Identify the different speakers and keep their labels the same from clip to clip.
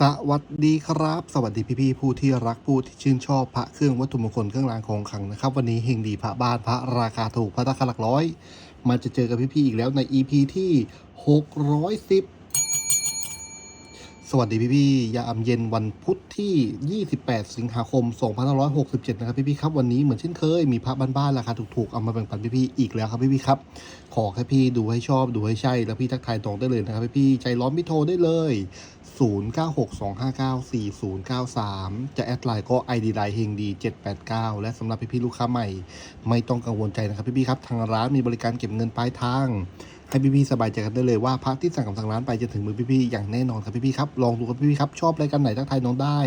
Speaker 1: สวัสดีครับ สวัสดีพี่ๆผู้ที่รักผู้ที่ชื่นชอบพระเครื่องวัตถุมงคลเครื่องรางของขลังนะครับ วันนี้เฮงดีพระบ้านพระราคาถูกพระราคาหลักร้อย มาจะเจอกับพี่ๆอีกแล้วใน EP ที่ 610 สวัสดีพี่ๆยามเย็นวันพุธที่ 28 สิงหาคม 2567 นะครับพี่ๆครับวันนี้เหมือนเช่นเคยมีพระบ้านๆราคาถูกๆเอามาแบ่งปันพี่ๆอีกแล้วครับพี่ๆครับ ขอแค่พี่ดูให้ชอบดูให้ใช่แล้วพี่ทักทายตรงได้เลยนะครับพี่ๆใจร้อนพี่โทรได้เลย 0962594093 จะแอดไลน์ก็ ID ไลน์เฮงดี 789 และสำหรับพี่ๆลูกค้าใหม่ ไม่ต้องกังวลใจนะครับพี่ๆครับ ทางร้านมีบริการเก็บเงินปลายทาง ให้พี่ๆสบายใจกันได้เลยว่าพระที่สั่งกับทางร้านไปจะถึงมือพี่ๆอย่างแน่นอนครับพี่ๆครับ ลองดูครับพี่ๆครับ ชอบรายการไหนทักทายน้องได้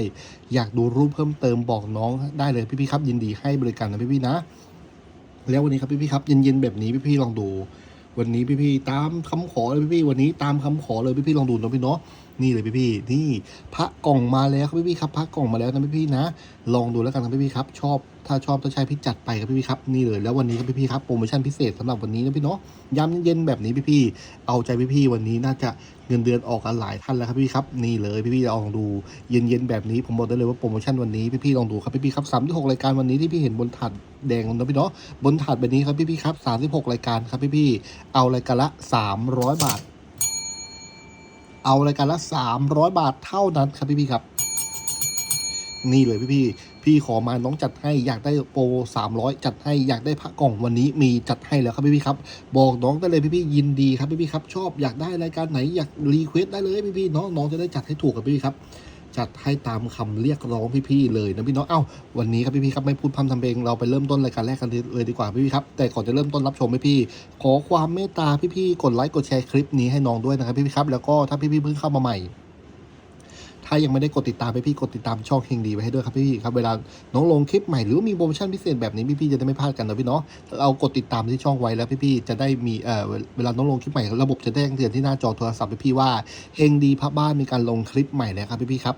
Speaker 1: อยากดูรูปเพิ่มเติมบอกน้องได้เลยพี่ๆครับ ยินดีให้บริการนะพี่ๆนะ แล้ววันนี้ครับพี่ๆครับเย็นๆแบบนี้พี่ๆลองดู วันนี้พี่ๆตามคำขอเลยพี่ๆวันนี้ตามคำขอเลยพี่ๆลองดูนะพี่เนาะ นี่เลยพี่ๆนี่พระกล่องมาแล้วครับพี่ๆครับพระกล่องมาแล้วนะพี่ๆนะ ลองดูแล้วกันครับพี่ๆครับ ชอบถ้าชอบถ้าใช้พี่จัดไปครับพี่ๆครับนี่เลยแล้ววันนี้ครับพี่ๆครับโปรโมชั่นพิเศษสำหรับวันนี้นะพี่เนาะยามเย็นแบบนี้พี่ๆเอาใจพี่ๆวันนี้น่าจะเงินเดือนออกกันหลายท่านแล้วครับพี่ครับนี่เลยพี่ๆลองดูเย็นๆแบบนี้ผมบอกได้เลยว่าโปรโมชั่นวันนี้พี่ๆลองดูครับพี่ๆครับสามที่หกรายการวันนี้ที่พี่เห็นบนถาดแดงนะพี่เนาะบนถาดแบบนี้ครับพี่ๆครับสามสิบหกรายการครับพี่ๆเอารายการละสามร้อยบาท เอารายการละ300 บาทเท่านั้นครับพี่พี่ครับ นี่เลยพี่พี่พี่ขอมาน้องจัดให้อยากได้โปร300 จัดให้อยากได้พระกล่องวันนี้มีจัดให้แล้วครับพี่พี่ครับ บอกน้องได้เลยพี่พี่ยินดีครับพี่พี่ครับ ชอบอยากได้รายการไหนอยากรีเควสได้เลยพี่พี่ๆเนาะน้องจะได้จัดให้ถูกกับพี่พี่ครับ จัดให้ตามคำเรียกร้องพี่ๆเลยนะพี่น้องเอ้าวันนี้ครับพี่ๆครับไม่พูดพร่ำทำเพลงเราไปเริ่มต้นรายการแรกกันเลยดีกว่าพี่ๆครับแต่ก่อนจะเริ่มต้นรับชมพี่ๆขอความเมตตาพี่ๆกดไลค์กดแชร์คลิปนี้ให้น้องด้วยนะครับพี่ๆครับแล้วก็ถ้าพี่ๆเพิ่งเข้ามาใหม่ ถ้ายังไม่ได้กดติดตามพี่ๆกดติดตามช่องเฮงดีไว้ให้ด้วยครับพี่ๆครับเวลาน้องลงคลิปใหม่หรือว่ามีโปรโมชั่นพิเศษแบบนี้พี่ๆจะได้ไม่พลาดกันนะพี่เนาะเรากดติดตามที่ช่องไว้แล้วพี่ๆจะได้มีเอ่อเวลาน้องลงคลิปใหม่ระบบจะแจ้งเตือนที่หน้าจอโทรศัพท์พี่ๆว่าเฮงดีพับบ้านมีการลงคลิปใหม่แล้วครับพี่ๆครับ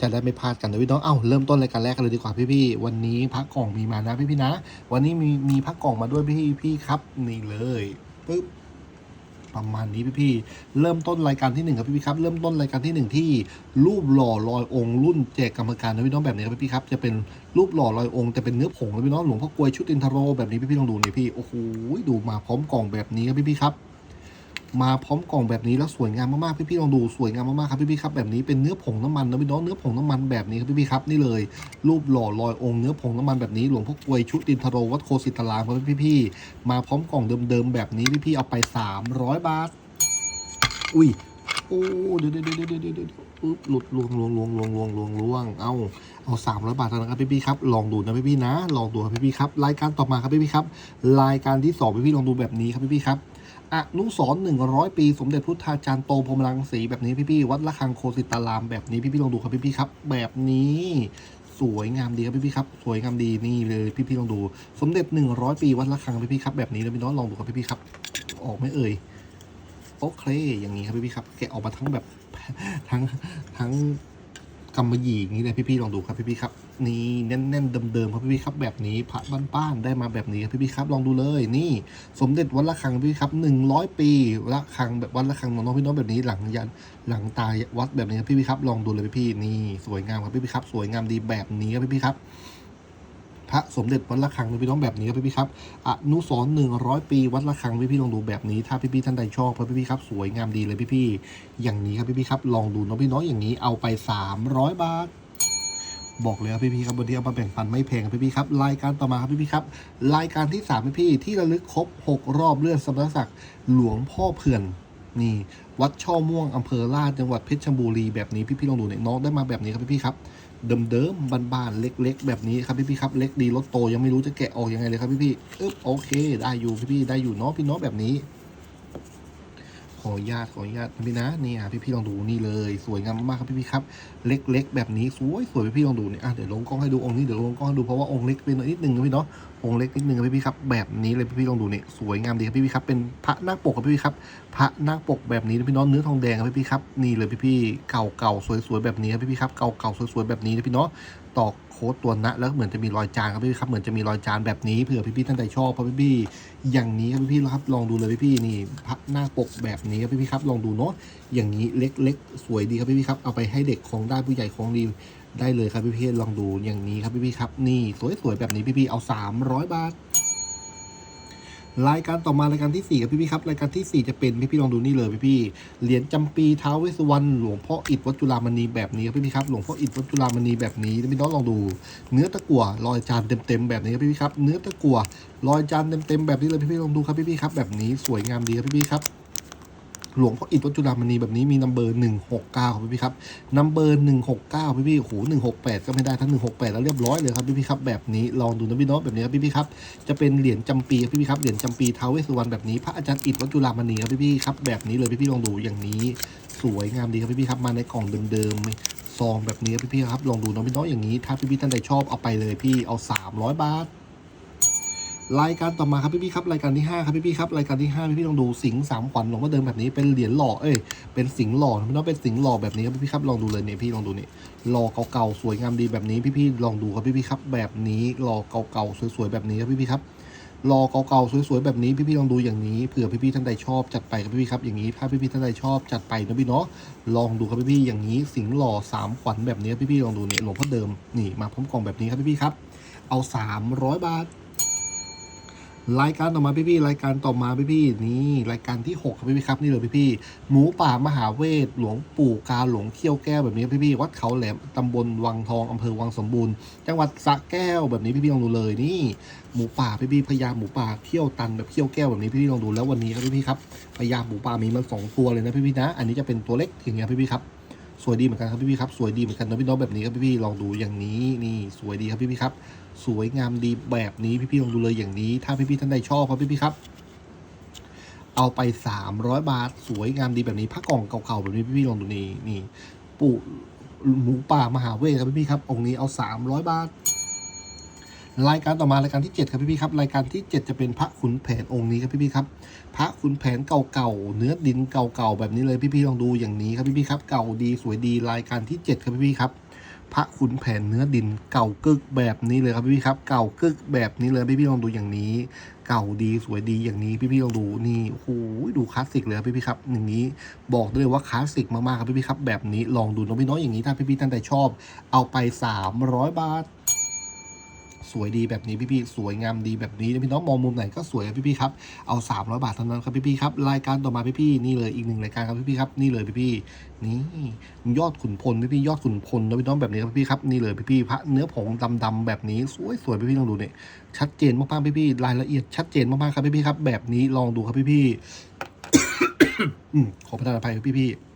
Speaker 1: จะได้ไม่พลาดกันนะพี่น้อง เอ้าเริ่มต้นรายการแรกกันเลยดีกว่าพี่ๆวันนี้พักกล่องมีมานะพี่ๆนะ วันนี้มีมีพักกล่องมาด้วยพี่พี่ๆครับ นี่เลยปึ๊บ ประมาณนี้พี่พี่เริ่มต้นรายการที่หนึ่งครับพี่พี่ครับ เริ่มต้นรายการที่หนึ่งที่รูปหล่อลอยองค์รุ่นแจกกรรมการนะพี่น้องแบบนี้ครับพี่ๆครับ จะเป็นรูปหล่อลอยองค์แต่เป็นเนื้อผงนะพี่น้องหลวงพ่อกลวยชุดอินทโรแบบนี้พี่พี่ลองดูนี่พี่โอ้โหดูมาพร้อมกล่องแบบนี้ครับพี่พี่ครับ มาพร้อมกล่องแบบนี้แล้วสวยงามมากๆพี่ๆลองดูสวยงามมากๆครับพี่ๆครับแบบนี้เป็นเนื้อผงน้ำมันนะพี่น้องเนื้อผงน้ำมันแบบนี้ครับพี่ๆครับนี่เลย รูปหล่อลอยองค์เนื้อผงน้ำมันแบบนี้หลวงพ่อกวยชุดินทโรวัดโคสิตารามครับพี่ๆมาพร้อมกล่องเดิมๆแบบนี้พี่ๆเอาไป 300 บาท อุ้ยโอ้เดี๋ยวเดี๋ยวเดี๋ยวเดี๋ยวเดี๋ยวเดี๋ยวปึ๊บหลุดลวงลวงลวงลวงลวงลวงลวงเอาเอาสามร้อยบาทเท่านั้นครับพี่ๆครับ ลองดูนะพี่ๆนะ ลองดูครับพี่ๆครับ รายการต่อมาครับพี่ๆครับ รายการที่สองพี่ๆลองดูแบบนี้ครับพี่ๆครับ อนุสรหนึ่งร้อยปี สมเด็จพุทธาจารย์โตพรมรังสีแบบนี้พี่ๆวัดระฆังโคสิตารามแบบนี้พี่ๆลองดูครับพี่ๆครับ แบบนี้สวยงามดีครับพี่ๆครับ สวยงามดีนี่เลยพี่ๆลองดู สมเด็จหนึ่งร้อยปีวัดระฆังพี่ๆครับแบบนี้เลยพี่น้องลองดูครับพี่ๆครับ ออกไม่เอ่ยโอเคอย่างนี้ครับพี่ๆครับแกะออกมาทั้งแบบทั้งทั้งกำมะหยี่อย่างนี้เลยพี่ๆลองดูครับพี่ๆครับ นี่แน่นๆเดิมๆครับพี่ๆครับแบบนี้พระบ้านๆได้มาแบบนี้ครับพี่ๆครับลองดูเลยนี่สมเด็จวัดระฆังพี่ครับหนึ่งร้อยปีระฆังแบบวัดระฆังน้องพี่น้องแบบนี้หลังยันหลังตายวัดแบบนี้ครับพี่ๆครับลองดูเลยพี่ๆนี่สวยงามครับพี่ๆครับสวยงามดีแบบนี้ครับพี่ๆครับพระสมเด็จวัดระฆังพี่น้องแบบนี้ครับพี่ๆครับอนุสรหนึ่งร้อยปีวัดระฆังพี่ๆลองดูแบบนี้ ถ้าพี่ๆท่านใดชอบพี่ๆครับสวยงามดีเลยพี่ๆอย่างนี้ครับพี่ๆครับลองดูน้องพี่น้องอย่างนี้เอาไปสามร้อยบาท บอกเลยครับพี่ๆครับวันนี้เอามาแบ่งปันไม่แพงครับพี่ๆครับรายการต่อมาครับพี่ๆครับรายการที่สามพี่ๆที่ระลึกครบหกรอบเลื่อนสมณศักดิ์หลวงพ่อเผื่อนนี่วัดช่อม่วงอำเภอลาดจังหวัดเพชรบุรีแบบนี้พี่ๆลองดูเนี่ยน้องได้มาแบบนี้ครับพี่ๆครับเดิมๆบ้านๆเล็ก ๆ แบบนี้ครับพี่ๆครับเล็กดีรถโตยังไม่รู้จะแกะออกยังไงเลยครับพี่ๆอึ๊บโอเค ได้อยู่พี่ๆได้อยู่เนาะพี่เนาะแบบนี้ ออนุญาตขออนุญาตนพี่นะนี่อะพี่ๆลองดูนี่เลย สวยงามมากครับพี่ๆครับ เล็ก ๆ แบบนี้สวยสวยพี่ๆลองดูเนี่ยอะเดี๋ยวลงกล้องให้ดูองค์นี้เดี๋ยวลงกล้องให้ดูเพราะว่าองค์เล็กเป็นนิดนึงนะพี่เนาะองค์เล็กนิดนึงครับพี่ๆครับแบบนี้เลยพี่ๆลองดูเนี่ยสวยงามดีครับพี่ๆครับเป็นพระนาคปกครับพี่ๆครับพระนาคปกแบบนี้นะพี่น้องเนื้อทองแดงครับพี่ๆครับนี่เลยพี่ๆเก่าๆสวยๆแบบนี้ครับพี่ๆครับเก่าๆสวยๆแบบนี้นะพี่เนาะตอก คค้ดตัวนะแล้วเหมือนจะมีรอยจานครับพี่ครับเหมือนจะมีรอยจานแบบนี้เผื่อพี่ๆท่านใดชอบเพราะพี่ๆอย่างนี้ครับพี่ๆครับลองดูเลยพี่ๆนี่พับหน้าปกแบบนี้ครับพี่ๆครับลองดูเนาะอย่างนี้เล็กๆ สวยดีครับพี่ๆครับเอาไปให้เด็กของได้ผู้ใหญ่ของดีได้เลยครับพี่ๆลองดูอย่างนี้ครับพี่ๆครับนี่สวยๆแบบนี้พี่ๆเอา 300 บาท รายการต่อมารายการที่ 4 ครับพี่พี่ครับ รายการที่ 4 จะเป็นพี่พี่ลองดูนี่เลยพี่พี่เหรียญจำปีท้าวเวสวรรณหลวงพ่ออิฐวัดจุฬามณีแบบนี้ครับพี่พี่ครับหลวงพ่ออิฐวัดจุฬามณีแบบนี้พี่น้องลองดู เนื้อตะกั่วรอยจานเต็มๆแบบนี้ครับพี่พี่ครับเนื้อตะกั่วรอยจานเต็มๆแบบนี้เลยพี่พี่ลองดูครับพี่พี่ครับแบบนี้สวยงามดีครับพี่พี่ครับ หลวงพ่ออิฐวัดจุฬามณีแบบนี้มีนัมเบอร์หนึ่งหกเก้าพี่พี่ครับนัมเบอร์หนึ่งหกเก้าพี่พี่โอ้โหหนึ่งหกแปดก็ไม่ได้ทั้งหนึ่งหกแปดแล้วเรียบร้อยเลยครับพี่พี่ครับแบบนี้ลองดูนะพี่น้องแบบนี้ครับพี่พี่ครับจะเป็นเหรียญจำปีครับพี่พี่ครับเหรียญจำปีท้าวเวสสุวรรณแบบนี้พระอาจารย์อิฐวัดจุฬามณีครับพี่พี่ครับแบบนี้เลยพี่พี่ลองดูอย่างนี้ สวยงามดีครับพี่พี่ครับมาในกล่องเดิมๆซองแบบนี้ครับพี่พี่ครับลองดูน้องพี่น้องอย่างนี้ ถ้าพี่พี่ท่านใดชอบเอาไปเลยพี่เอา 300 บาท รายการต่อมาครับพี่พี่ครับรายการที่5ครับพี่พี่ครับรายการที่5พี่พี่ลองดูสิงห์สามขวัญหลวงพ่อเดิมแบบนี้เป็นเหรียญหล่อเอ้ยเป็นสิงห์หล่อนะพี่น้องเป็นสิงห์หล่อแบบนี้ครับพี่พี่ครับลองดูเลยเนี่ยพี่ลองดูนี่หล่อเก่าๆสวยงามดีแบบนี้พี่พี่ลองดูครับพี่พี่ครับแบบนี้หล่อเก่าๆสวยๆแบบนี้ครับพี่พี่ครับรอเก่าๆสวยๆแบบนี้พี่ๆลองดูอย่างนี้เผื่อพี่ๆท่านใดชอบจัดไปครับพี่ๆครับอย่างนี้ถ้าพี่ๆท่านใดชอบจัดไปนะพี่เนาะลองดูครับพี่ๆอย่างนี้สิงห์หล่อสามขวัญแบบนี้พี่ๆลองดูเนี่ยหลวงพ่อเดิมนี่มาพร้อมกล่องแบบนี้ครับพี่ๆครับเอาสามร้อยบาท รายการต่อมาพี่ๆรายการต่อมาพี่ๆนี่รายการที่หกครับพี่ๆครับนี่เลยพี่ๆหมูป่ามหาเวทหลวงปู่กาหลวงเขี้ยวแก้วแบบนี้พี่ๆวัดเขาแหลมตำบลวังทองอำเภอวังสมบูรณ์ จังหวัดสระแก้วแบบนี้พี่ๆลองดูเลยนี่หมูป่าพี่พี่พญาหมูป่าเขี้ยวตันแบบเขี้ยวแก้วแบบนี้พี่พี่ลองดูแล้ววันนี้ครับพี่พี่ครับพญาหมูป่ามีมันสองตัวเลยนะพี่พี่นะ อันนี้จะเป็นตัวเล็กอย่างเงี้ยพี่พี่ครับ สวยดีเหมือนกันครับพี่พี่ครับ สวยดีเหมือนกันนะพี่น้องแบบนี้ครับพี่พี่ลองดูอย่างนี้นี่สวยดีครับพี่พี่ครับ สวยงามดีแบบนี้พี่พี่ลองดูเลยอย่างนี้ ถ้าพี่พี่ท่านใดชอบครับพี่พี่ครับ เอาไป 300 บาท สวยงามดีแบบนี้ผ้ากล่องเก่าๆแบบนี้พี่พี่ลองดูนี่นี่ ปู่หมูป่ามหาเวทครับพี่พี่ครับองค์นี้เอา 300 บาท รายการต่อมารายการที่ 7 ครับพี่พี่ครับรายการที่ 7 จะเป็นพระขุนแผนองค์นี้ครับพี่พี่ครับ พระขุนแผนเก่าๆเนื้อดินเก่าๆแบบนี้เลยพี่พี่ลองดูอย่างนี้ครับพี่พี่ครับเก่าดีสวยดีรายการที่ 7 ครับพี่พี่ครับ พระขุนแผนเนื้อดินเก่ากึกแบบนี้เลยครับพี่พี่ครับ เก่ากึกแบบนี้เลยพี่พี่ลองดูอย่างนี้ เก่าดีสวยดีอย่างนี้พี่พี่ลองดูนี่โอ้โหดูคลาสสิกเลยครับพี่พี่ครับอย่างนี้บอกได้เลยว่าคลาสสิกมากๆครับพี่พี่ครับแบบนี้ลองดูน้องพี่น้อยอย่างนี้ถ้าพี่พี่ท่านใดชอบ เอาไป 300 บาท สวยดีแบบนี้พี่ๆสวยงามดีแบบนี้พี่น้องมองมุมไหนก็สวยครับพี่ๆครับเอา 300 บาทเท่านั้นครับพี่ๆครับรายการต่อมาพี่ๆนี่เลยอีกหนึ่งรายการครับพี่ๆครับนี่เลยพี่ๆนี่ยอดขุนพลพี่ๆยอดขุนพลนะพี่น้องแบบนี้ครับพี่ๆครับนี่เลยพี่ๆพระเนื้อผงดำๆแบบนี้สวยๆพี่ๆลองดูเนี่ยชัดเจนมากๆพี่ๆรายละเอียดชัดเจนมากๆครับพี่ๆครับแบบนี้ลองดูครับพี่ๆขอประทานอภัยครับพี่ๆ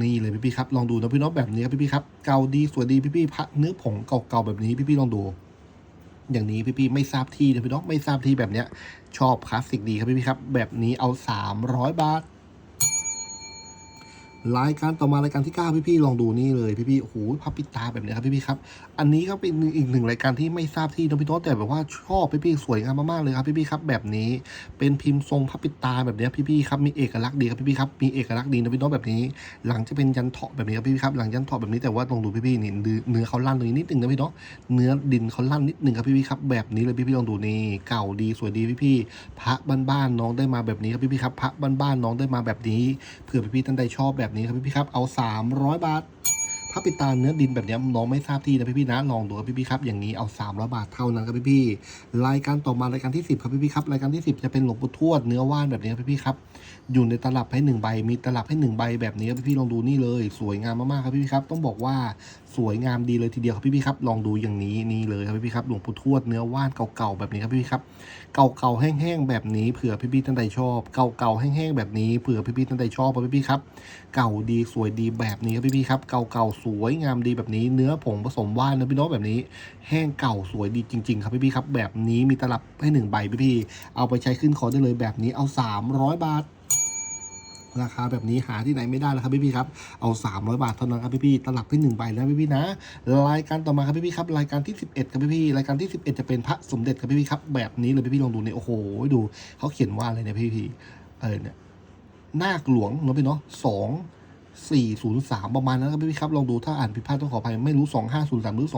Speaker 1: นี่เลยพี่ๆครับลองดูนะพี่น้องแบบนี้ครับพี่ๆครับเกาดีสวยดีพี่ๆพระเนื้อผงเก่าๆแบบนี้พี่ๆลองดู อย่างนี้พี่ๆไม่ทราบที่นะพี่น้องไม่ทราบที่แบบเนี้ย ชอบคลาสสิกดีครับพี่ๆครับ แบบนี้เอา300บาทรายการต่อมารายการที่9พี่ๆลองดูนี่เลยพี่ๆโอ้โหพับปิดตาแบบนี้ครับพี่ๆครับอันนี้ก็เป็นอีกหนึ่งรายการที่ไม่ทราบที่นะพี่น้องแต่แบบว่าชอบพี่ๆสวยงามมากๆเลยครับพี่ๆครับแบบนี้เป็นพิมพ์ทรงพับปิดตาแบบนี้ยพี่ครับมีเอกลักษณ์ดีครับพี่ๆครับมีเอกลักษณ์ดีนะพี่น้องแบบนี้ หลังจะเป็นยันเถาะแบบนี้ครับพี่ๆครับหลังยันเถาะแบบนี้แต่ว่าลองดูพี่ๆนี่นื้อเนื้อเขาลั่นตรงนี้นิดนึงนะพี่น้องเนื้อดินเขาลั่นนิดนึงครับพี่ๆครับแบบนี้เลยพี่ๆลองดูนี่เก่าดีสวยดีพี่ๆพระบ้านๆน้องได้มาแบบนี้ครับพี่ๆครับพระบ้านๆน้องได้มาแบบนี้เผื่อพี่ๆท่านใดชอบแบบนี้ครับพี่ๆครับเอา 300 บาท พระปิตาเนื้อดินแบบนี้น้องไม่ทราบที่นะพี่ๆนะลองดูครับพี่ๆครับอย่างนี้เอา300บาทเท่านั้นครับพี่ๆรายการต่อมารายการที่ 10 ครับพี่ๆครับรายการที่ 10 จะเป็นหลวงปู่ทวดเนื้อว่านแบบนี้ครับพี่ๆครับอยู่ในตลับให้หนึ่งใบมีตลับให้หนึ่งใบแบบนี้ครับพี่ๆลองดูนี่เลย สวยงามมากๆครับพี่ๆครับต้องบอกว่าสวยงามดีเลยทีเดียวครับพี่ๆครับลองดูอย่างนี้นี่เลยครับพี่ๆครับหลวงปู่ทวดเนื้อว่านเก่าๆแบบนี้ครับพี่ๆครับ เก่าๆแห้งๆแบบนี้เผื่อพี่ๆท่านใดชอบเก่าๆแห้งๆแบบนี้เผื่อพี่ๆท่านใดชอบครับพี่ๆครับ เก่าดีสวยดีแบบนี้ครับพี่ๆครับเก่าๆสวยงามดีแบบนี้ เนื้อผงผสมว่านนะพี่น้องแบบนี้ แห้งเก่าสวยดีจริง ๆ ครับพี่ๆครับ แบบนี้มีตลับให้หนึ่งใบพี่ๆเอาไปใช้ขึ้นคอได้เลยแบบนี้เอา 300 บาท ราคาแบบนี้หาที่ไหนไม่ได้แล้วครับพี่ๆครับ เอา 300 บาทเท่านั้นครับพี่ๆตลับให้หนึ่งใบนะพี่ๆนะ รายการต่อมาครับพี่ๆครับ รายการที่ 11ครับพี่ๆรายการที่ 11 จะเป็นพระสมเด็จครับพี่ๆครับ แบบนี้เลยพี่ๆลองดูเนี่ยโอ้โหดูเขาเขียนว่าอะไรเนี่ยพี่ๆเออเนี่ยนาคหลวงเนาะพี่เนาะสอง2403 ประมาณนั้นครับพี่ๆครับลองดูถ้าอ่านผิดพลาดต้องขออภัยไม่รู้ 2503 หรือ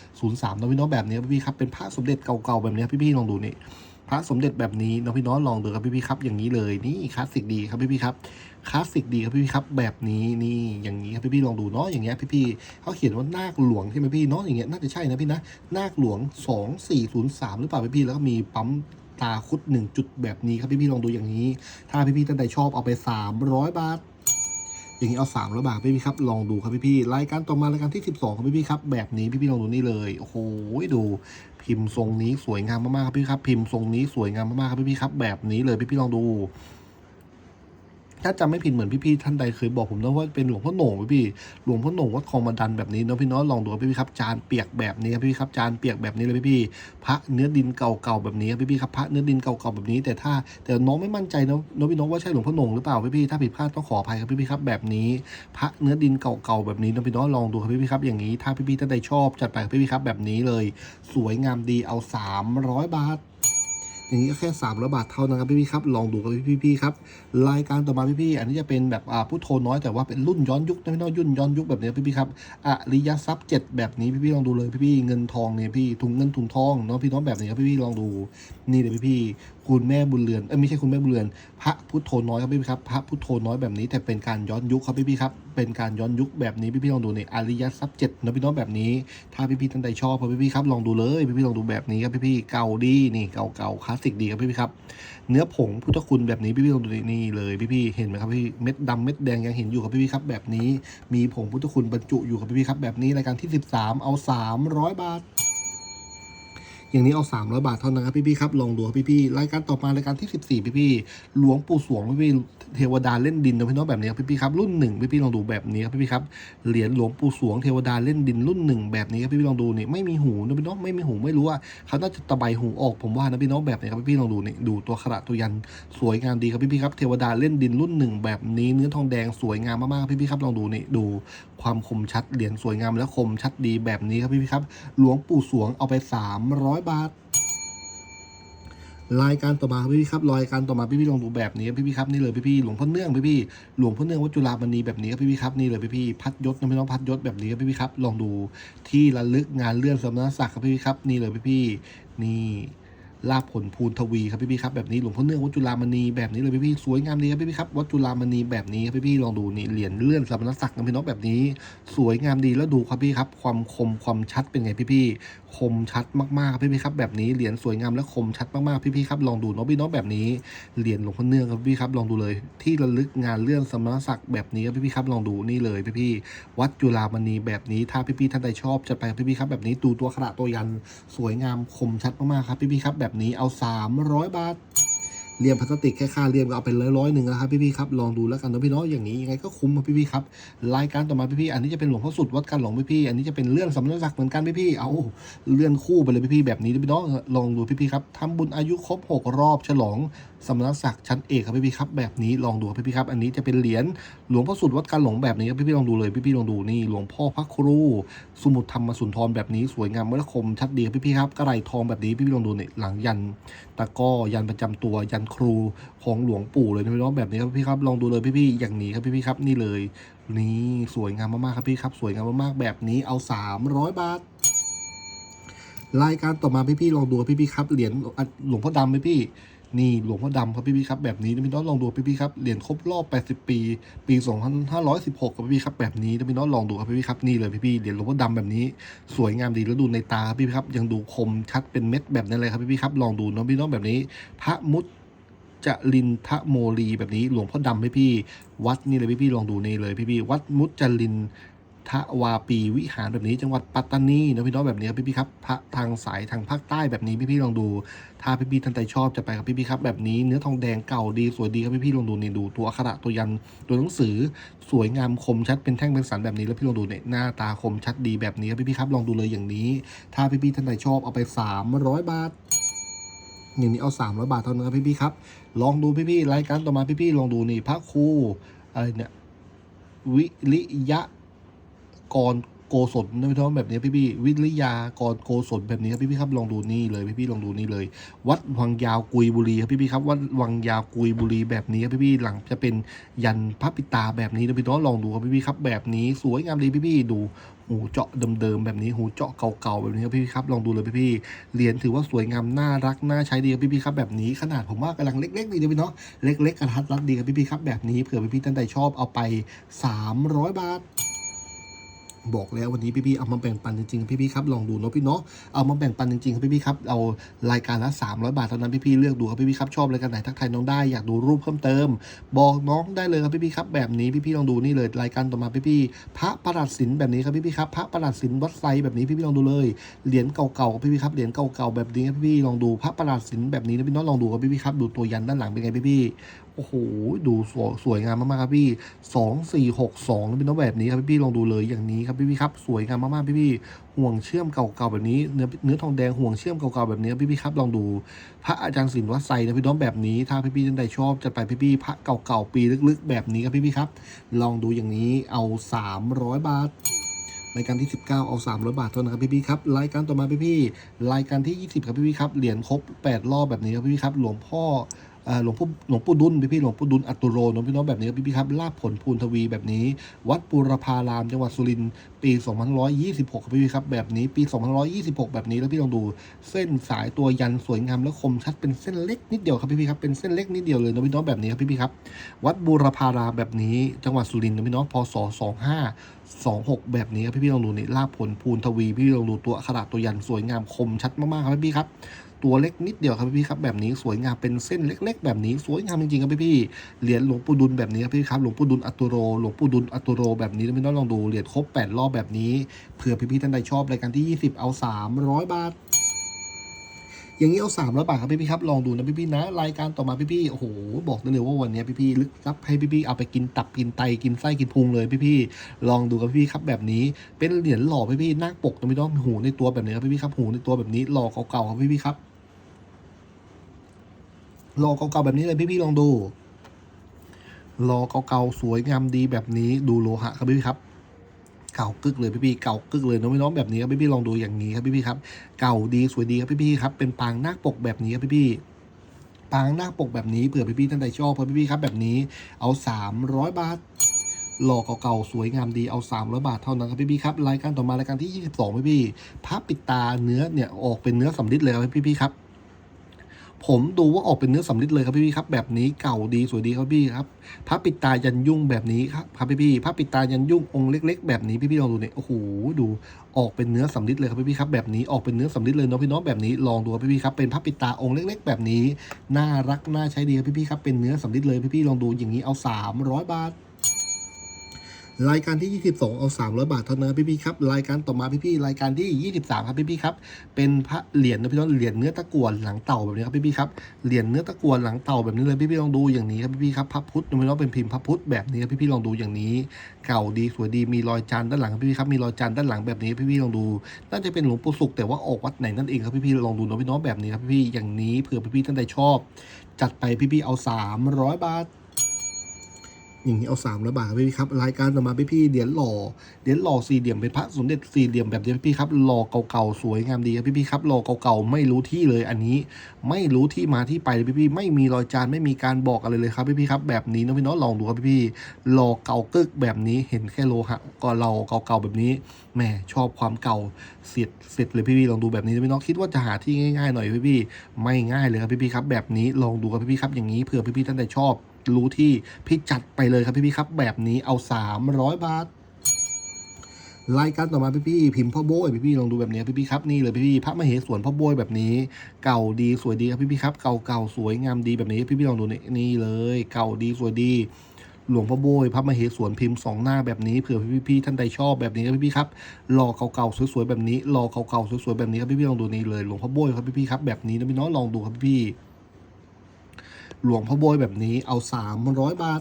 Speaker 1: 2403นะพี่น้องแบบนี้พี่ๆครับเป็นพระสมเด็จเก่าๆแบบนี้พี่ๆลองดูนี่ พระสมเด็จแบบนี้น้องพี่น้องลองดูครับพี่ๆครับ อย่างนี้เลยนี่คลาสสิกดีครับพี่ๆครับคลาสสิกดีครับพี่ๆครับ แบบนี้นี่อย่างนี้ครับพี่ๆลองดูเนาะอย่างเงี้ยพี่ๆเขาเขียนว่านาคหลวงใช่ไหมพี่เนาะอย่างเงี้ยน่าจะใช่นะพี่นะนาคหลวง 2403 หรือเปล่าพี่ๆแล้วก็มีปั๊มตาคุดหนึ่งจุดแบบนี้ครับพี่ๆลองดูอย่างนี้ ถ้าพี่ๆท่านใดชอบเอาไป 300 บาท อย่างนี้เอา300บาทพี่ๆครับลองดูครับพี่พี่รายการต่อมารายการที่12ครับพี่พี่ครับแบบนี้พี่พี่ลองดูนี่เลยโอ้โหดู พิมพ์ทรงนี้สวยงามมากๆครับพี่ครับพิมพ์ทรงนี้สวยงามมากๆครับพี่พี่ครับแบบนี้เลยพี่พี่ลองดู ถ้าจำไม่ผิดเหมือนพี่ๆท่านใดเคยบอกผมนะว่าเป็นหลวงพ่อโหน่งพี่หลวงพ่อโหน่งวัดคลองมาดันแบบนี้เนาะพี่น้องลองดูพี่ๆครับจานเปียกแบบนี้ครับพี่ๆครับจานเปียกแบบนี้เลยพี่ๆพระเนื้อดินเก่าๆแบบนี้ครับพี่ๆครับพระเนื้อดินเก่าๆแบบนี้ แต่ถ้าแต่น้องไม่มั่นใจนะน้องพี่น้องว่าใช่หลวงพ่อโหน่งหรือเปล่าพี่ๆถ้าผิดพลาดต้องขออภัยครับพี่ๆครับแบบนี้ พระเนื้อดินเก่าๆแบบนี้น้องพี่น้องลองดูครับพี่ๆครับอย่างนี้ ถ้าพี่ๆท่านใดชอบจัดไปครับพี่ๆครับแบบนี้เลย สวยงามดีเอา 300 บาท อย่างนี้ก็แค่3 0 0บาทเท่านั้นครับพี่ๆครับลองดูกับพี่ๆครับรายการต่อมาพี่ๆอันนี้จะเป็นแบบอ่าพุทโธน้อยแต่ว่าเป็นรุ่นย้อนยุคนะพี่น้องยุ่นย้อนยุคแบบนี้พี่ๆครับอริยทรัพย์เจ็ดแบบนี้พี่ๆลองดูเลยพี่ๆเงินทองเนี่ยพี่ถุงเงินถุงทองเนาะพี่น้องแบบนี้ครับพี่ๆลองดูนี่เลยพี่ๆคุณแม่บุญเรือนเอ้ยไม่ใช่คุณแม่บุญเรือน พระพุทโธน้อยครับพี่ๆครับพระพุทโธน้อยแบบนี้แต่เป็นการย้อนยุคครับพี่ๆครับเป็นการย้อนยุคแบบนี้พี่ๆลองดูในอริยทรัพย์เจ็ดนะพี่น้องแบบนี้ ถ้าพี่ๆท่านใดชอบครับพี่ครับลองดูเลยพี่ๆลองดูแบบนี้ครับพี่ๆเก่าดีนี่เก่าๆคลาสสิกดีครับพี่ๆครับเนื้อผงพุทธคุณแบบนี้พี่ๆลองดูนี่เลยพี่ๆเห็นไหมครับพี่เม็ดดำเม็ดแดงยังเห็นอยู่ครับพี่ๆครับแบบนี้มีผงพุทธคุณบรรจุอยู่ครับพี่ๆครับแบบนี้รายการที่ 13 เอา 300 บาท อย่างนี้เอา 300 บาทเท่านั้นครับพี่ๆครับลองดูครับพี่ๆรายการต่อมารายการที่ 14 พี่ๆหลวงปู่สวงพี่ๆเทวดาเล่นดินนะพี่น้องแบบนี้ครับพี่ๆครับรุ่นหนึ่งพี่ๆลองดูแบบนี้ครับพี่ๆครับเหรียญหลวงปู่สวงเทวดาเล่นดินรุ่นหนึ่งแบบนี้ครับพี่ๆลองดูนี่ไม่มีหูนะพี่น้องไม่มีหูไม่รู้ว่าเขาน่าจะตะไบหูออกผมว่านะพี่น้องแบบนี้ครับพี่ๆลองดูนี่ดูตัวขระตัวยันสวยงามดีครับพี่ๆครับเทวดาเล่นดินรุ่นหนึ่งแบบนี้เนื้อทองแดงสวยงามมากๆพี่ๆครับลองดูนี่ดูความคมชัดเหรียญสวยงามและคมชัดดีแบบนี้ครับพี่ๆครับหลวงปู่สวงเอาไป 300บาท รายการต่อมาครับพี่ครับรายการต่อมาพี่ๆลองดูแบบนี้พี่พี่ๆครับนี่เลยพี่ๆหลวงพ่อเนื่องพี่ๆหลวงพ่อเนื่องวัดจุฬามณีแบบนี้ครับพี่ๆครับนี่เลยพี่ๆพัดยศนะพี่น้องพัดยศแบบนี้ครับพี่ๆครับลองดูที่ระลึกงานเลื่อนสมณศักดิ์ครับพี่ๆครับนี่เลยพี่ๆนี่ ลาภผลภูนทวีครับพี่ๆครับแบบนี้หลวงพ่อเนื่องวัดจุฬามณีแบบนี้เลยพี่ๆสวยงามดีครับพี่ๆครับวัดจุฬามณีแบบนี้ครับพี่ๆลองดูนี่เหรียญเลื่อนสมณศักดิ์นะพี่น้องแบบนี้ สวยงามดีแล้วดูครับพี่ครับ ความคมความชัดเป็นไงพี่ๆคมชัดมากๆพี่พี่ครับแบบนี้เหรียญสวยงามและคมชัดมากๆพี่พี่ครับลองดูเนาะพี่น้องแบบนี้เหรียญหลวงพ่อเนื่องครับพี่ครับลองดูเลย ที่ระลึกงานเลื่อนสมณศักดิ์แบบนี้ครับพี่พี่ครับลองดูนี่เลยพี่พี่วัดจุฬามณีแบบนี้ถ้าพี่พี่ท่านใดชอบจะไปพี่พี่ครับแบบนี้ดูตัวขนาดตัวยันสวยงามคมชัดมากๆครับพี่พี่ครับแบบนี้เอา 300 บาท เรียมพลาสติกแค่ค่าเรียมก็เอาเป็นร้อยร้อยหนึ่งนะครับพี่ๆครับลองดูแล้วกันนะพี่เนาะอย่างนี้ยังไงก็คุ้มครับพี่ๆครับรายการต่อมาพี่ๆอันนี้จะเป็นหลวงพ่อสุดวัดกันหลวงพี่ๆอันนี้จะเป็นเลื่อนสำนักศักดิ์เหมือนกันพี่ๆเอาเลื่อนคู่ไปเลยพี่ๆแบบนี้นะพี่เนาะลองดูพี่ๆครับทำบุญอายุครบหกรอบฉลองสำนักศักดิ์ชั้นเอกครับพี่ๆครับแบบนี้ลองดูครับพี่ๆครับอันนี้จะเป็นเหรียญหลวงพ่อสุดวัดกันหลงแบบนี้ครับพี่ๆลองดูเลยพี่ๆลองดูนี่หลวงพ่อพระครู สมุดธรรมสุนทรแบบนี้สวยงามและคมชัดดีครับพี่ๆครับกระไรทองแบบนี้พี่ๆลองดูนี่หลังยันตะก้อยันประจำตัวยันครูของหลวงปู่เลยนะพี่น้องแบบนี้ครับพี่ครับลองดูเลยพี่ๆอย่างนี้ครับพี่ๆครับนี่เลย นี่สวยงามมากๆครับพี่ครับ สวยงามมากๆแบบนี้เอา 300 บาทรายการต่อมาพี่ๆลองดูพี่ๆครับเหรียญหลวงพ่อดำไหมพี่ นี่หลวงพ่อดำครับพี่ๆครับแบบนี้นะพี่น้องลองดูพี่ๆครับเหรียญครบรอบ 80 ปี ปี 2516ครับพี่ๆครับแบบนี้นะพี่น้องลองดูครับพี่ๆครับนี่เลยพี่ๆเหรียญหลวงพ่อดำแบบนี้ สวยงามดีแล้วดูในตาครับพี่ๆครับยังดูคมชัดเป็นเม็ดแบบนั้นเลยครับพี่ๆครับลองดูเนาะพี่น้องแบบนี้พระมุตจรินทโมลีแบบนี้หลวงพ่อดำพี่พี่ วัดนี่เลยพี่พี่ลองดูนี่เลยพี่พี่วัดมุจริน ทวาปีวิหารแบบนี้จังหวัดปัตตานีนะพี่น้องแบบนี้พี่พี่ครับพระทางสายทางภาคใต้แบบนี้พี่พี่ลองดู ถ้าพี่พี่ท่านใดชอบจะไปกับพี่พี่ครับแบบนี้เนื้อทองแดงเก่าดีสวยดีครับพี่พี่ลองดูนี่ดูตัวอักขระตัวยันตัวหนังสือสวยงามคมชัดเป็นแท่งเป็นสันแบบนี้แล้วพี่ลองดูเนี่ยหน้าตาคมชัดดีแบบนี้ครับพี่พี่ครับลองดูเลยอย่างนี้ ถ้าพี่พี่ท่านใดชอบเอาไป 300 บาทอย่างนี้เอา 300 บาทเท่านั้นครับพี่ๆครับ ลองดูพี่ๆรายการต่อมาพี่ๆลองดูนี่พระครูอะไรเนี่ยวิริยะ กรโกศลนะพี่น้องแบบนี้พี่พี่วิริยากรโกศลแบบนี้ครับพี่พี่ครับลองดูนี่เลยพี่พี่ลองดูนี่เลย วัดวังยาวกุยบุรีครับพี่พี่ครับวัดวังยาวกุยบุรีแบบนี้ครับพี่พี่หลังจะเป็นยันพระปิตาแบบนี้นะพี่น้องลองดูครับพี่พี่ครับแบบนี้สวยงามดีพี่พี่ดูหูเจาะเดิมๆแบบนี้หูเจาะเก่าๆแบบนี้ครับพี่พี่ครับลองดูเลยพี่พี่เหรียญถือว่าสวยงามน่ารักน่าใช้ดีครับพี่พี่ครับแบบนี้ขนาดผมว่ากำลังเล็กๆดีนะพี่เนาะเล็กๆกระทัดรัดดีครับพี่พี่ครับแบบนี้เผื่อพี่พี่ท่านใดชอบเอาไป 300 บาท บอกแล้ววันนี้พี่ๆเอามาแบ่งปันจริงๆพี่ๆครับลองดูเนาะพี่เนาะเอามาแบ่งปันจริงๆครับพี่ๆครับเอารายการละ 300 บาทเท่านั้นพี่ๆเลือกดูครับพี่ๆครับชอบรายการไหนทักทายน้องได้อยากดูรูปเพิ่มเติม บอกน้องได้เลยครับพี่ๆครับแบบนี้พี่ๆลองดูนี่เลยรายการต่อมาพี่ๆพระประหลัดศิลป์แบบนี้ครับพี่ๆครับพระประหลัดศิลป์วัดไซแบบนี้พี่ๆลองดูเลยเหรียญเก่าๆพี่ๆครับเหรียญเก่าๆแบบนี้ครับพี่ๆลองดูพระประหลัดศิลป์แบบนี้นะพี่น้องลองดูครับพี่ๆครับดูตัวยันด้านหลังเป็นไงพี่ๆโอ้โหดูสวยงามมากๆครับพี่สองสี่หกสองนน้องแบบนี้ครับพี่ๆลองดูเลยอย่างนี้ครับพี่ๆครับสวยงามมากๆพี่ๆห่วงเชื่อมเก่าๆแบบนี้เนื้อเนื้อทองแดงห่วงเชื่อมเก่าๆแบบนี้ครับพี่ครับลองดู พระอาจารย์ศิลป์วัดไซนะพี่น้องแบบนี้ ถ้าพี่ๆท่านใดชอบจัดไปพี่ๆพระเก่าๆปีลึกๆ แบบนี้ครับพี่ๆครับ ลองดูอย่างนี้เอา 300 บาทรายการที่ 19 เอา 300 บาทเท่านั้นครับพี่ๆครับรายการต่อมาพี่ๆรายการที่ 20 ครับพี่ๆครับเหรียญครบ 8 รอบแบบนี้ครับพี่ๆครับหลวงพ่อ หลวงพ่อหลวงปู่ดุลพี่ๆหลวงปู่ดุลอัตตุโรเนอะพี่น้องแบบนี้ครับพี่ครับลาภผลภูนทวีแบบนี้ วัดปุรพารามจังหวัดสุรินทร์ปี2526ครับพี่ครับแบบนี้ปี2526 แบบนี้แล้วพี่ลองดูเส้นสายตัวยันสวยงามและคมชัดเป็นเส้นเล็กนิดเดียวครับพี่ๆครับเป็นเส้นเล็กนิดเดียวเลยเนอะพี่น้องแบบนี้ครับพี่ๆครับวัดบูรพารามแบบนี้จังหวัดสุรินทร์นะพี่น้องพศ25 26 แบบนี้ครับพี่ๆลองดูนี่ลาภผลภูนทวีพี่ลองดูตัวขนาดตัวยันสวยงามคมชัดมากๆครับพี่ๆครับ ตัวเล็กนิดเดียวครับพี่ครับแบบนี้สวยงามเป็นเส้นเล็ก ๆ แบบนี้สวยงามจริงๆครับพี่ๆเหรียญหลวงปู่ดุลแบบนี้ครับพี่ครับหลวงปู่ดุลอัตตุโรหลวงปู่ดุลอัตตุโรแบบนี้นะพี่น้องลองดูเหรียญครบ8รอบแบบนี้เผื่อพี่ๆท่านใดชอบรายการที่ 20 เอา 300 บาทอย่างนี้เอาสามร้อยบาทครับพี่ๆครับลองดูนะพี่ๆนะรายการต่อมาพี่ๆโอ้โหบอกได้เลยว่าวันนี้พี่ๆลึกลับให้พี่ๆเอาไปกินตับกินไตกินไส้กินพุงเลยพี่ๆลองดูกับพี่ครับแบบนี้เป็นเหรียญหล่อพี่ๆหน้าปกนะพี่น้องหูในตัวแบบนี้ครับพี่ๆครับหูในตัวแบบนี้หล่อเก่าๆครับพี่ๆครับ หล่อเก่าๆแบบนี้เลยพี่ๆลองดูหล่อเก่าๆสวยงามดีแบบนี้ดูโลหะครับพี่ๆครับ เก่ากึกเลยพี่ๆเก่ากึกเลยน้องพี่น้องแบบนี้ครับพี่ๆลองดูอย่างนี้ครับพี่ๆครับ เก่าดีสวยดีครับพี่ๆครับ เป็นปางนาคปกแบบนี้ครับพี่ๆปางนาคปกแบบนี้เผื่อพี่ๆท่านใดชอบครับพี่ๆครับแบบนี้เอา 300 บาท หล่อเก่าๆสวยงามดีเอา 300 บาทเท่านั้นครับพี่ๆครับรายการต่อมารายการที่ 22พี่ๆพระปิดตาเนื้อเนี่ยออกเป็นเนื้อสำริดเลยครับพี่ๆครับ ผมดูว่าออกเป็นเนื้อสำริดเลยครับพี่ๆครับ แบบนี้เก่าดีสวยดีครับพี่ครับพระปิดตายันยุ่งแบบนี้ครับครับพี่ๆพระปิดตายันยุ่งองค์เล็ก ๆ แบบนี้พี่ๆลองดูเนี่ยโอ้โหดูออกเป็นเนื้อสำริดเลยครับพี่ๆครับแบบนี้ออกเป็นเนื้อสำริดเลยเนาะพี่น้องแบบนี้ลองดูครับพี่ๆครับเป็นพระปิดตาองค์เล็ก ๆ แบบนี้ น่ารักน่าใช้ดีครับพี่ๆครับเป็นเนื้อสำริดเลยพี่ๆลองดูอย่างนี้เอา 300 บาท รายการที่ 22 เอา 300 บาทเท่านั้นครับพี่ๆครับรายการต่อมาพี่ๆรายการที่ 23 ครับพี่ๆครับเป็นพระเหรียญนะพี่น้องเหรียญเนื้อตะกั่วหลังเต่าแบบนี้ครับพี่ๆครับเหรียญเนื้อตะกั่วหลังเต่าแบบนี้เลยพี่ๆลองดูอย่างนี้ครับพี่ๆครับพระพุทธนะพี่น้องเป็นพิมพ์พระพุทธแบบนี้ครับพี่ๆลองดูอย่างนี้ เก่าดีสวยดีมีรอยจานด้านหลังครับพี่ๆครับมีรอยจานด้านหลังแบบนี้พี่ๆลองดู น่าจะเป็นหลวงปู่ศุกร์แต่ว่าออกวัดไหนนั่นเองครับพี่ๆลองดูนะพี่น้องแบบนี้ครับพี่ๆอย่างนี้เผื่อพี่ๆท่านใดชอบ จัดไปพี่ๆเอา 300 บาท อย่างนี้เอาสามร้อยบาทครับพี่ครับรายการต่อมาพี่พี่ๆเหรียญหล่อเหรียญหล่อสี่เหลี่ยมเป็นพระสมเด็จสี่เหลี่ยมแบบนี้พี่ครับหล่อเก่าๆสวยงามดีครับพี่พี่ครับหล่อเก่าๆไม่รู้ที่เลยอันนี้ ไม่รู้ที่มาที่ไปเลยพี่พี่ไม่มีรอยจานไม่มีการบอกอะไรเลยครับพี่พี่ครับแบบนี้นะพี่เน้องลองดูครับพี่พี่หล่อเก่ากึกแบบนี้เห็นแค่โลหะก็เราเก่าๆแบบนี้แหมชอบความเก่าเสร็จเสร็จเลยพี่พี่ลองดูแบบนี้นะพี่น้องคิดว่าจะหาที่ง่ายๆหน่อยพี่พี่ไม่ง่ายเลยครับพี่พี่ครับแบบนี้ลองดูครับพี่พี่ครับอย่างนี้เผื่อพี่พี่ท่านใดชอบ รู้ที่พี่จัดไปเลยครับพี่ๆครับ แบบนี้เอา 300 บาทรายการต่อมาพี่ๆพิมพ์พ่อโบยพี่ๆลองดูแบบนี้พี่ๆครับนี่เลยพี่ๆพระมเหสวนพ่อโบยแบบนี้ เก่าดีสวยดีครับพี่ๆครับเก่าเก่าสวยงามดีแบบนี้พี่ๆลองดูนี่นี่เลย เก่าดีสวยดี หลวงพ่อโบยพระมเหสวนพิมพ์สองหน้าแบบนี้เผื่อพี่ๆท่านใดชอบแบบนี้ครับพี่ๆครับรอเก่าๆสวยๆแบบนี้รอเก่าๆสวยๆแบบนี้ครับพี่ๆลองดูนี่เลยหลวงพ่อโบยครับพี่ๆครับแบบนี้นะพี่น้องลองดูครับพี่ๆ หลวงพ่อโบยแบบนี้เอา300บาท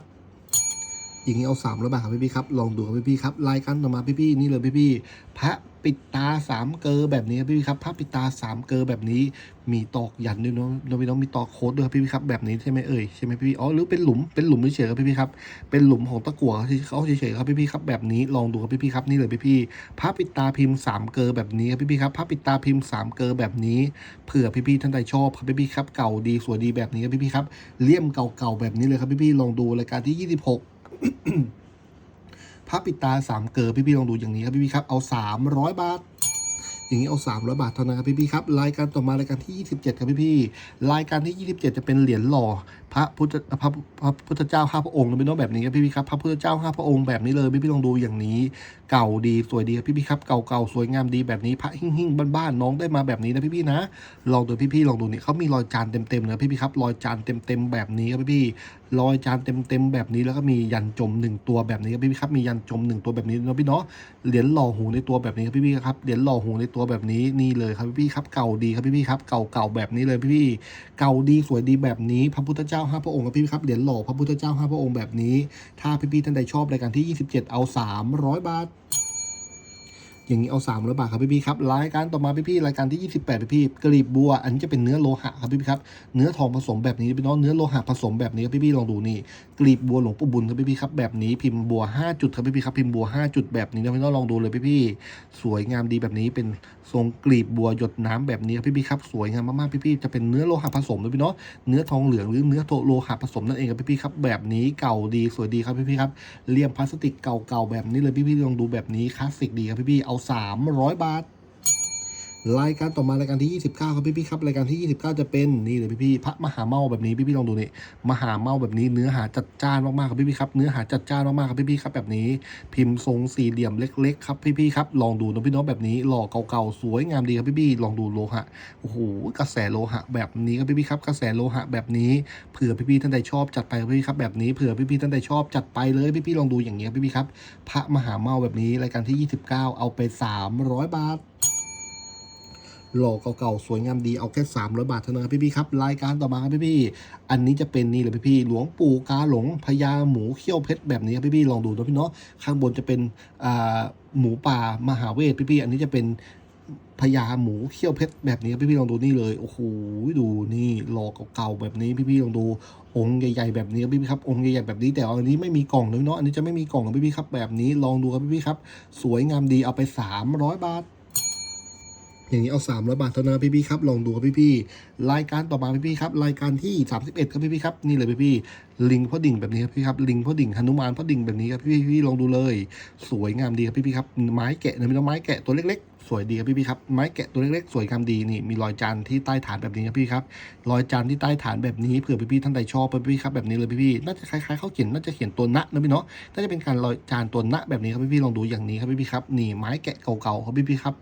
Speaker 1: อย่างนี้เอาสามร้อยบาทครับพี่ครับ ลองดูครับพี่ๆครับรายการต่อมาพี่พี่นี่เลยพี่ๆพะ ปิดตาสามเกลอแบบนี้ครับพี่ครับพระปิดตาสามเกลอแบบนี้ มีตอกยันด้วยเนาะน้องพี่น้องมีตอกโค้ดด้วยครับพี่ๆครับแบบนี้ใช่ไหมเอ่ยใช่ไหมพี่ๆอ๋อหรือเป็นหลุมเป็นหลุมเฉยๆครับพี่ๆครับเป็นหลุมของตะกั่วที่เขาเฉยๆครับพี่ๆครับแบบนี้ลองดูครับพี่ๆครับนี่เลยพี่ๆพระปิดตาพิมพ์สามเกลอแบบนี้ครับพี่ๆครับพระปิดตาพิมพ์สามเกลอแบบนี้เผื่อพี่ๆท่านใดชอบครับพี่ๆครับเก่าดีสวยดีแบบนี้ครับพี่ๆครับเลี่ยมเก่าๆแบบนี้เลยครับพี่ๆลองดูรายการที่ยี่สิบหก ระปิดตาสามเกลอพี่ๆลองดูอย่างนี้ครับพี่ๆครับเอาสามร้อยบาทอย่างนี้เอา300บาทเท่านั้นครับพี่ๆครับรายการต่อมารายการที่ 27 ครับพี่ๆรายการที่ 27 จะเป็นเหรียญหล่อ พระพุทธพระพระพุทธเจ้าห้าพระองค์เป็นน้องแบบนี้ครับพี่ๆครับพระพุทธเจ้าห้าพระองค์แบบนี้เลยพี่ๆลองดูอย่างนี้ เก่าดีสวยดีครับพี่ครับเก่าๆสวยงามดีแบบนี้พระหิ่งๆบ้านๆน้องได้มาแบบนี้นะพี่ๆนะลองดูพี่ๆลองดูนี่เขามีรอยจานเต็มๆนะพี่ๆครับรอยจานเต็มๆแบบนี้ครับพี่ๆรอยจานเต็มๆแบบนี้แล้วก็มียันจมหนึ่งตัวแบบนี้ครับพี่ๆครับมียันจมหนึ่งตัวแบบนี้นะพี่เนาะเหรียญหล่อหูในตัวแบบนี้ครับพี่ๆครับเหรียญหล่อหูในตัวแบบนี้นี่เลยครับพี่ๆครับเก่าดีครับพี่ๆครับเก่าๆแบบนี้เลยพี่ๆเก่าดีสวยดีแบบนี้พระพุทธเจ้าห้าพระองค์ครับพี่ครับเหรียญหล่อพระพุทธเจ้าห้าพระองค์แบบนี้ ถ้าพี่ๆท่านใดชอบรายการที่ 27 เอา 300 บาท อย่างนี้เอา300บาทครับพี่ๆครับรายการต่อมาพี่ๆรายการที่ 28พี่ๆกลีบบัว อันนี้จะเป็นเนื้อโลหะครับพี่ๆครับเนื้อทองผสมแบบนี้พี่น้องเนื้อโลหะผสมแบบนี้ครับพี่ๆลองดูนี่กลีบบัวหลวงปู่บุญครับพี่ๆครับแบบนี้พิมพ์บัว 5 จุดครับพี่ๆครับพิมพ์บัว 5 จุดแบบนี้นะพี่น้องลองดูเลยพี่ๆสวยงามดีแบบนี้เป็นทรงกลีบบัวหยดน้ำแบบนี้ครับพี่ๆครับสวยงามมากๆพี่ๆจะเป็นเนื้อโลหะผสมนะพี่เนาะเนื้อทองเหลืองหรือเนื้อโลหะผสมนั่นเองครับพี่ๆครับแบบนี้เก่าดีสวยดีครับพี่ๆครับเลี่ยมพลาสติกเก่าๆแบบนี้เลยพี่ๆลองดูแบบนี้คลาสสิกดีครับพี่ๆเอา300 บาท รายการต่อมารายการที่ 29 ครับพี่ๆครับรายการที่ 29 จะเป็นนี่เลยพี่ๆพระมหาเมาแบบนี้พี่ๆลองดูนี่มหาเมาแบบนี้เนื้อหาจัดจ้านมากๆครับพี่ๆครับเนื้อหาจัดจ้านมากๆครับพี่ๆครับแบบนี้ พิมพ์ทรงสี่เหลี่ยมเล็กๆครับพี่ๆครับลองดูนะพี่น้องแบบนี้หล่อเก่าๆสวยงามดีครับพี่ๆลองดูโลหะโอ้โหกระแสโลหะแบบนี้ครับพี่ๆครับกระแสโลหะแบบนี้เผื่อพี่ๆท่านใดชอบจัดไปครับพี่ครับแบบนี้เผื่อพี่ๆท่านใดชอบจัดไปเลยพี่ๆลองดูอย่างเงี้ยพี่ๆครับพระมหาเมาแบบนี้รายการที่ 29 เอาไป 300 บาท หล่อเก่าๆสวยงามดีเอาแค่300บาทเท่านั้นครับพี่ๆครับรายการต่อมาครับพี่ๆอันนี้จะเป็นนี่เลยพี่ๆหลวงปู่กาหลงพญาหมูเขี้ยวเพชรแบบนี้ครับพี่ๆลองดูนะพี่เนาะข้างบนจะเป็นหมูป่ามหาเวทพี่ๆอันนี้จะเป็นพญาหมูเขี้ยวเพชรแบบนี้ครับพี่ๆลองดูนี่เลยโอ้โหดูนี่หล่อเก่าๆแบบนี้พี่ๆลองดูองค์ใหญ่ๆแบบนี้ครับพี่ๆครับองค์ใหญ่ๆแบบนี้แต่อันนี้ไม่มีกล่องนะพี่เนาะอันนี้จะไม่มีกล่องครับพี่ๆครับแบบนี้ลองดูครับพี่ๆครับ สวยงามดีเอาไป 300 บาท อย่างนี้เอา 300 บาทเท่านั้นพี่พี่ๆครับลองดูครับพี่พี่ๆรายการต่อมาพี่พี่ๆครับรายการที่ 31ครับพี่พี่ๆครับนี่เลยพี่พี่ๆลิงพ่อดิ่งแบบนี้ครับพี่ครับลิงพ่อดิ่งหนุมานพ่อดิ่งแบบนี้ครับพี่พี่ๆลองดูเลย สวยงามดีครับพี่พี่ๆครับไม้แกะนะพี่น้องไม้แกะตัวเล็กๆ สวยดีครับพี่พี่ๆครับไม้แกะตัวเล็กๆสวยงามดีนี่มีรอยจานที่ใต้ฐานแบบนี้ครับพี่ครับรอยจานที่ใต้ฐานแบบนี้เผื่อพี่พี่ๆท่านใดชอบพี่พี่ครับแบบนี้เลยพี่พี่ๆน่าจะคล้ายๆเขาเขียนน่าจะเขียนตัวณนะพี่เนาะน่าจะเป็นการรอยจานตัวณแบบนี้ครับพี่ๆลองดูอย่างนี้ครับพี่ๆครับนี่ไม้แกะเก่าๆครับพี่ๆครับ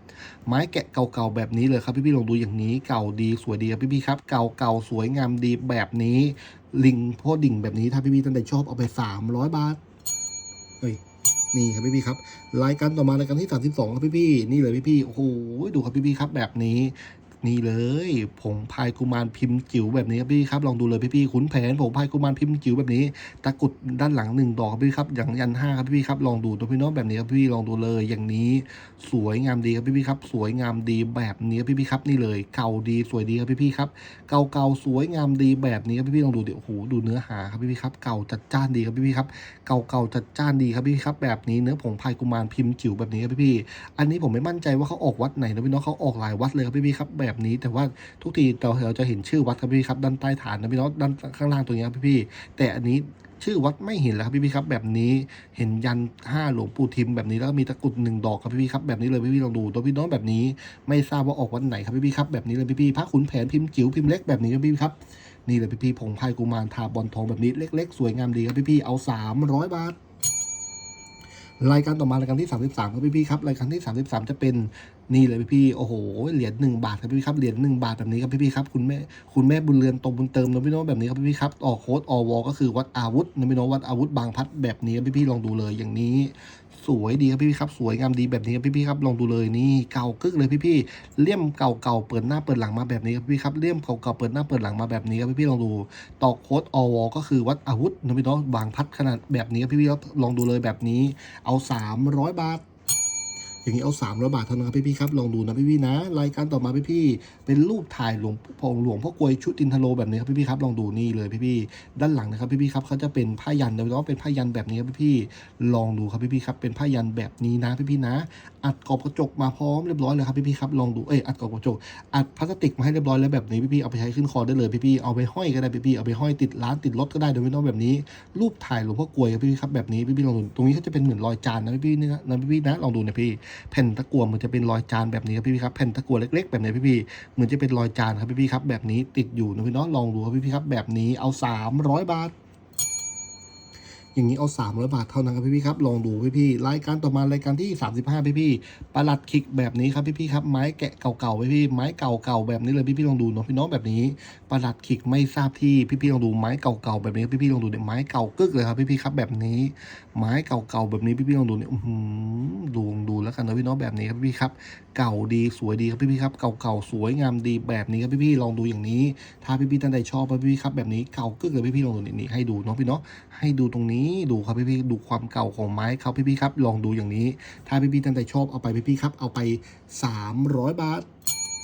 Speaker 1: ไม้แกะเก่าๆแบบนี้เลยครับพี่ๆลองดูอย่างนี้เก่าดีสวยดีครับพี่ๆครับเก่าๆสวยงามดีแบบนี้ลิงพ่อดิ่งแบบนี้ถ้าพี่ๆท่านใดชอบเอาไป 300 บาทเฮ้ย นี่ครับพี่ๆครับรายการต่อมารายการที่ 32 ครับพี่ๆนี่เลยพี่ๆโอ้โหดูครับพี่ๆครับแบบนี้ นี่เลยผงพายกุมารพิมพ์จิ๋วแบบนี้ครับพี่ครับลองดูเลยพี่ๆขุนแผนผงพายกุมารพิมพ์จิ๋วแบบนี้ตะกุดด้านหลังหนึ่งดอกครับพี่ครับอย่างยันห้าครับพี่ครับลองดูตัวพี่น้องแบบนี้ครับพี่ลองดูเลยอย่างนี้สวยงามดีครับพี่ๆครับสวยงามดีแบบนี้ครับพี่ๆครับนี่เลยเก่าดีสวยดีครับพี่ๆครับเก่าเก่าๆสวยงามดีแบบนี้ครับพี่ๆลองดูเดี๋ยวโอ้โหดูเนื้อหาครับพี่ๆครับเก่าจัดจ้านดีครับพี่ๆครับเก่าเก่าๆจัดจ้านดีครับพี่ๆครับแบบนี้เนื้อผงพายกุมารพิมพ์จิ๋วแบบนี้ครับพี่ๆอันนี้ผมไม่มั่นใจว่าเขาออกวัดไหนนะพี่น้องเขาออกหลายวัดเลยครับพี่ๆครับแบบนี้ แต่ว่าทุกทีเราเราจะเห็นชื่อวัดครับพี่ครับด้านใต้ฐานนะพี่น้องด้านข้างล่างตรงนี้ครับพี่แต่อันนี้ชื่อวัดไม่เห็นแล้วครับพี่พี่ครับแบบนี้เห็นยันห้าหลวงปู่ทิมแบบนี้แล้วก็มีตะกรุดหนึ่งดอกครับพี่พี่ครับแบบนี้เลยพี่พี่ลองดูตัวพี่น้องแบบนี้ไม่ทราบว่าออกวันไหนครับพี่พี่ครับแบบนี้เลยพี่พี่พระขุนแผนพิมพ์จิ๋วพิมพ์เล็กแบบนี้ครับพี่พี่ครับนี่เลยพี่พี่ผงพายกุมารทาบอลทองแบบนี้เล็ก ๆ สวยงามดีครับพี่พี่เอาสามร้อยบาท รายการต่อมารายการที่ 33ครับพี่ๆครับรายการที่ 33 จะเป็นนี่เลยพี่ๆโอ้โหเหรียญหนึ่งบาทครับพี่ๆครับเหรียญหนึ่งบาทแบบนี้ครับพี่ๆครับคุณแม่คุณแม่บุญเรือนตรงบุญเติมนะพี่น้องแบบนี้ครับพี่ๆครับออกโค้ดอวก็คือวัดอาวุธนะพี่น้องวัดอาวุธบางพัดแบบนี้ครับพี่ๆลองดูเลยอย่างนี้ สวยดีครับพี่ๆครับ สวยงามดีแบบนี้ครับพี่ๆครับลองดูเลยนี่เก่ากึกเลยพี่ๆเลี่ยมเก่าๆเปิดหน้าเปิดหลังมาแบบนี้ครับพี่ครับเลี่ยมเก่าๆเปิดหน้าเปิดหลังมาแบบนี้ครับพี่ๆลองดูต่อโค้ดอวก็คือวัดอาวุธนะพี่น้องวางพัดขนาดแบบนี้ครับพี่ๆครับลองดูเลยแบบนี้เอา 300 บาท อย่างนี้เอา3 0 0บาทเท่านั้นครับพี่ๆครับลองดูนะพี่ๆนะ รายการต่อมาพี่ๆเป็นรูปถ่ายหลวงพ่อหลวงพ่อกลวยชุดตินทโลแบบนี้ครับพี่ๆครับลองดูนี่เลยพี่ๆด้านหลังนะครับพี่ๆครับเขาจะเป็นผ้ายันโดยเฉพาะเป็นผ้ายันแบบนี้ครับพี่ๆลองดูครับพี่ๆครับเป็นผ้ายันแบบนี้นะพี่ๆนะ อัดกรอบกระจกมาพร้อมเรียบร้อยเลยครับพี่ๆครับลองดูเอ้ยอัดกรอบกระจกอัดพลาสติกมาให้เรียบร้อยแล้วแบบนี้พี่ๆเอาไปใช้ขึ้นคอได้เลยพี่ๆเอาไปห้อยก็ได้พี่ๆเอาไปห้อยติดร้านติดรถก็ได้โดยไม่ต้องแบบนี้ รูปถ่ายหลวงพ่อกวยครับพี่ๆครับแบบนี้พี่ๆลองดูตรงนี้เขาจะเป็นเหมือนรอยจานนะพี่ๆนี่นะนะพี่นะลองดูนะพี่แผ่นตะกั่วมันจะเป็นรอยจานแบบนี้ครับพี่ๆครับแผ่นตะกั่วเล็กๆแบบนี้พี่ๆเหมือนจะเป็นรอยจานครับพี่ๆครับแบบนี้ติดอยู่นะพี่น้องลองดูครับพี่ๆครับแบบนี้เอา 300 บาทอย่างนี้เอา 300 บาทเท่านั้นครับพี่ๆครับ ลองดูพี่ๆรายการต่อมารายการที่ 35 พี่ๆประหลัดคิกแบบนี้ครับพี่ๆครับไม้แกะเก่าๆพี่ๆไม้เก่าๆแบบนี้เลยพี่ๆลองดูเนาะพี่น้องแบบนี้ประหลัดคิกไม่ทราบที่พี่ๆลองดูไม้เก่าๆแบบนี้พี่ๆลองดูเนี่ยไม้เก่ากึกเลยครับพี่ๆครับแบบนี้ไม้เก่าๆแบบนี้พี่ๆลองดูเนี่ยอื้อหือดูดูแล้วกันนะพี่น้องแบบนี้ครับพี่ๆครับ เก่าดีสวยดีครับพี่ๆครับเก่าๆสวยงามดีแบบนี้ครับพี่ๆลองดูอย่างนี้ ถ้าพี่ๆท่านใดชอบพี่ๆครับแบบนี้เก่ากึกเลยพี่ๆลองดูนี่ให้ดูเนาะพี่เนาะให้ดูตรงนี้ดูครับพี่ๆดูความเก่าของไม้เขาพี่ๆครับ ลองดูอย่างนี้ ถ้าพี่ๆท่านใดชอบเอาไปพี่ๆครับ เอาไป 300 บาท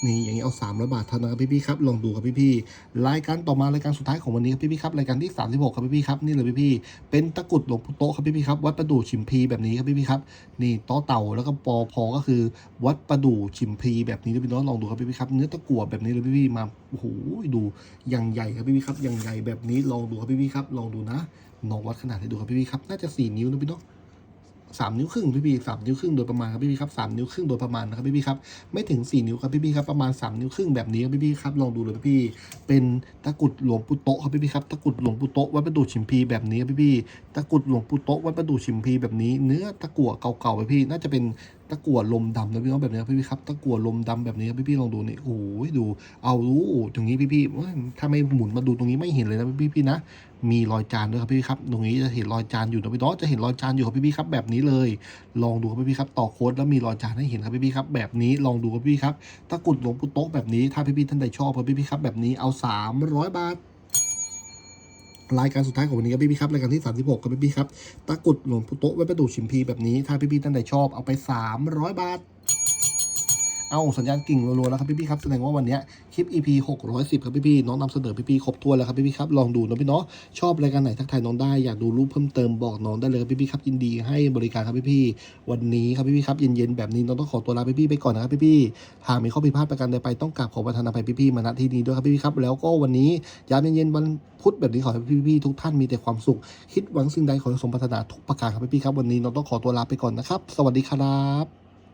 Speaker 1: นี่อย่างนี้เอา 300 บาทเท่านั้นครับพี่ๆครับลองดูครับพี่ๆรายการต่อมารายการสุดท้ายของวันนี้ครับพี่ๆครับรายการที่ 36 ครับพี่ๆครับนี่เลยพี่ๆเป็นตะกรุดหลวงปู่โตะครับพี่ๆครับวัดประดู่ชิมพีแบบนี้ครับพี่ๆครับนี่ต๊ะเต่าแล้วก็ปอพอก็คือ วัดประดู่ชิมพีแบบนี้นะพี่น้องลองดูครับพี่ๆครับเนื้อตะกั่วแบบนี้เลยพี่ๆมาโอ้โหดูอย่างใหญ่ครับพี่ๆครับอย่างใหญ่แบบนี้ลองดูครับพี่ๆครับลองดูนะลองวัดขนาดให้ดูครับพี่ๆครับน่าจะ 4 นิ้วนะพี่เนาะ สามนิ้วครึ่งพี่พี่สามนิ้วครึ่งโดยประมาณครับพี่พี่ครับสามนิ้วครึ่งโดยประมาณนะครับพี่พี่ครับไม่ถึงสี่นิ้วครับพี่พี่ครับประมาณสามนิ้วครึ่งแบบนี้ครับพี่พี่ครับลองดูเลยพี่พี่เป็นตะกุดหลวงปู่โตครับพี่พี่ครับตะกุดหลวงปู่โตวัดประดู่ชิมพีแบบนี้ครับพี่พี่ตะกุดหลวงปู่โตวัดประดู่ชิมพีแบบนี้ เนื้อตะกั่วเก่าๆพี่พี่น่าจะเป็นตะกั่วลมดำนะพี่น้องแบบนี้พี่พี่ครับตะกั่วลมดำแบบนี้พี่พี่ลองดูนี่โอ้ยดู เอารู้ตรงนี้พี่พี่ว้ยถ้าไม่หมุนมาดูตรงนี้ไม่เห็นเลยนะพี่พี่นะ มีรอยจานด้วยครับพี่ครับ ตรงนี้จะเห็นรอยจานอยู่นะพี่น้องจะเห็นรอยจานอยู่ครับพี่พี่ครับ แบบนี้เลย ลองดูครับพี่พี่ครับต่อโค้ดแล้วมีรอยจานให้เห็นครับพี่พี่ครับ แบบนี้ลองดูครับพี่ครับตะกรุดหลวงปู่โต๊ะแบบนี้ถ้าพี่พี่ท่านใดชอบครับพี่พี่ครับแบบนี้เอา 300 บาทรายการสุดท้ายของวันนี้ครับพี่พี่ครับรายการที่ 36ครับพี่พี่ครับตะกรุดหลวงปู่โต๊ะไว้ประดูชิมพีแบบนี้ถ้าพี่พี่ท่านใดชอบเอาไป 300 บาท เอาสัญญาณกิ่งรัวๆแล้วครับพี่ๆครับแสดงว่าวันนี้คลิป EP 610 ครับพี่ๆน้องนำเสนอพี่ๆครบถ้วนแล้วครับพี่ๆครับลองดูนะพี่เนาะชอบรายการไหนทักทายน้องได้อยากดูรูปเพิ่มเติมบอกน้องได้เลยครับพี่ๆครับยินดีให้บริการครับพี่ๆวันนี้ครับพี่ๆครับเย็นๆแบบนี้น้องต้องขอตัวลาพี่ๆไปก่อนนะครับพี่ๆหากมีข้อผิดพลาดประการใดไปต้องกราบขอประทานอภัยพี่ๆมาณที่นี้ด้วยครับพี่ๆครับแล้วก็วันนี้ยามเย็นๆวันพุธแบบนี้ขอให้พี่ๆทุกท่านมีแต่ความสุข คิดหวังสิ่งใดขอให้สมปรารถนาทุกประการครับพี่ๆครับวันนี้น้องต้องขอตัวลาไปก่อนนะครับ สวัสดีครับ